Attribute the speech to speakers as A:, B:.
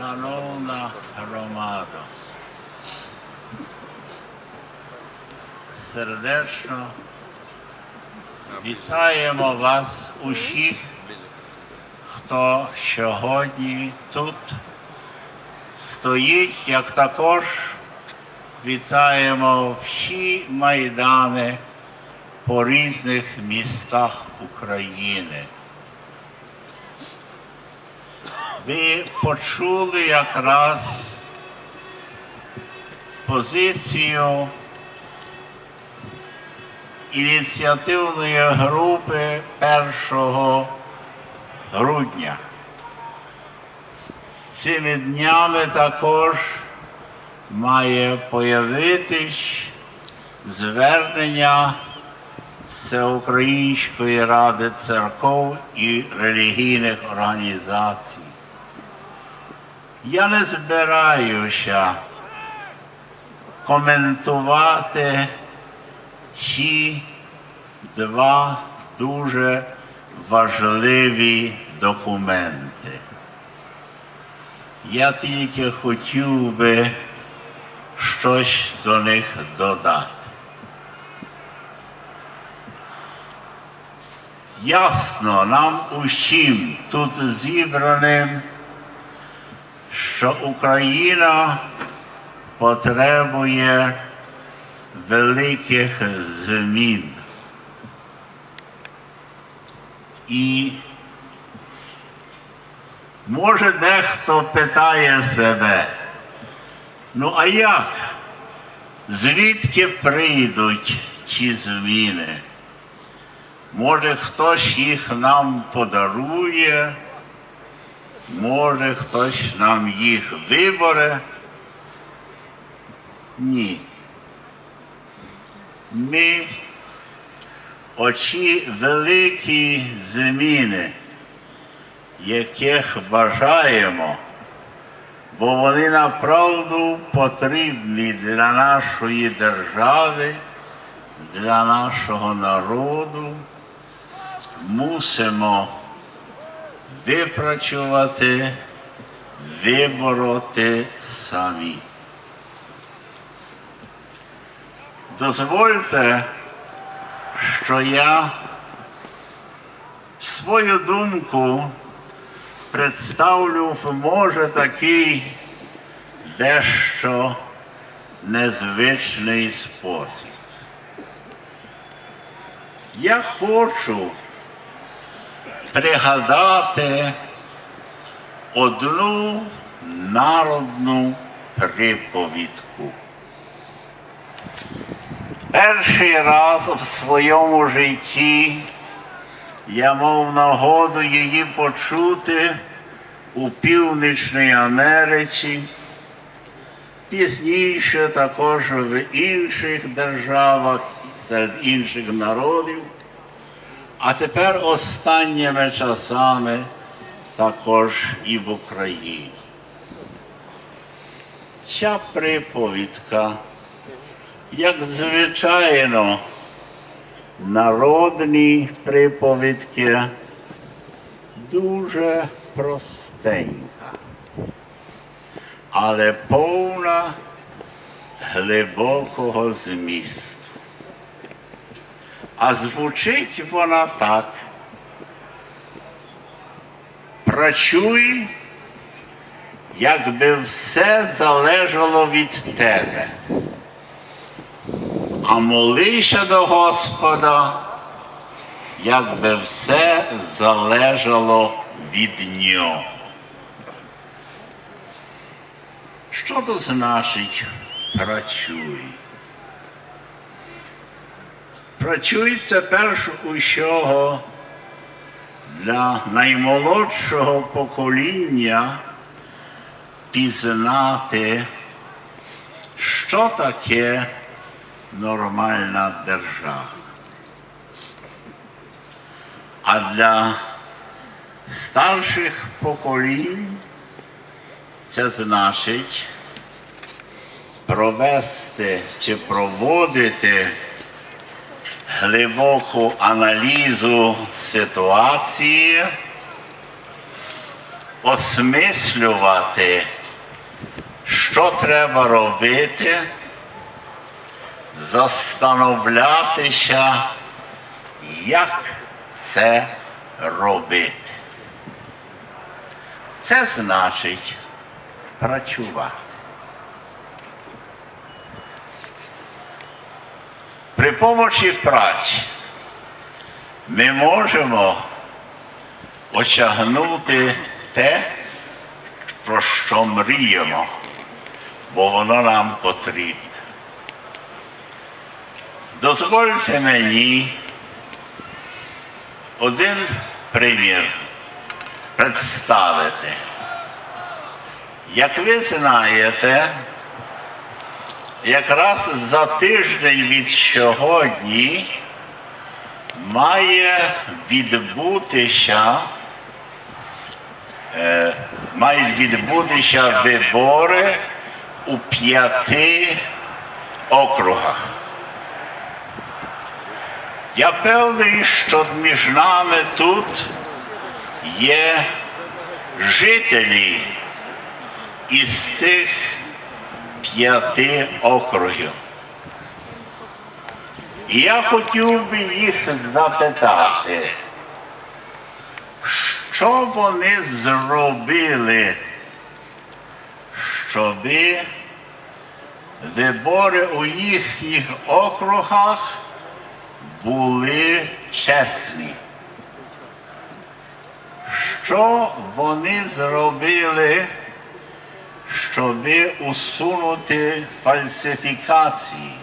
A: Шановна громада, сердечно вітаємо вас усіх, хто сьогодні тут стоїть, як також вітаємо всі майдани по різних містах України. Ви почули якраз позицію ініціативної групи 1 грудня. Цими днями також має появитись звернення Всеукраїнської ради церков і релігійних організацій. Я не збираюся коментувати ці два дуже важливі документи. Я тільки хотів би щось до них додати. Ясно нам усім тут зібраним, що Україна потребує великих змін. І може дехто питає себе, ну а як? Звідки прийдуть ці зміни? Може, хтось їх нам подарує, може хтось нам їх вибере. Ні. Ми оці великі зміни, яких бажаємо, бо вони направду потрібні для нашої держави, для нашого народу, мусимо випрацювати, вибороти самі. Дозвольте, що я свою думку представлю в може такий дещо незвичний спосіб. Я хочу пригадати одну народну приповідку. Перший раз в своєму житті я мав нагоду її почути у Північній Америці, пізніше також в інших державах, серед інших народів, а тепер останніми часами також і в Україні. Ця приповідка як звичайно, народні приповідки дуже простенька, але повна глибокого змісту. А звучить вона так. Працюй, якби все залежало від тебе а молися до Господа, якби все залежало від нього. Що то значить працюй? Працюй це перш усього для наймолодшого покоління пізнати, що таке нормальна держава. А для старших поколінь це значить провести чи проводити глибоку аналізу ситуації осмислювати, що треба робити, застановлятися, як це робити. Це значить працювати. При помочі праці ми можемо осягнути те, про що мріємо, бо воно нам потрібне. Дозвольте мені один примір представити. Як ви знаєте, якраз за тиждень від сьогодні має відбутися, е, мають відбутися вибори у п'яти округах. Я певний, що між нами тут є жителі із цих п'яти округів. Я хотів би їх запитати, що вони зробили, щоби вибори у їхніх округах були чесні. Що вони зробили, șobe usunute falsificații,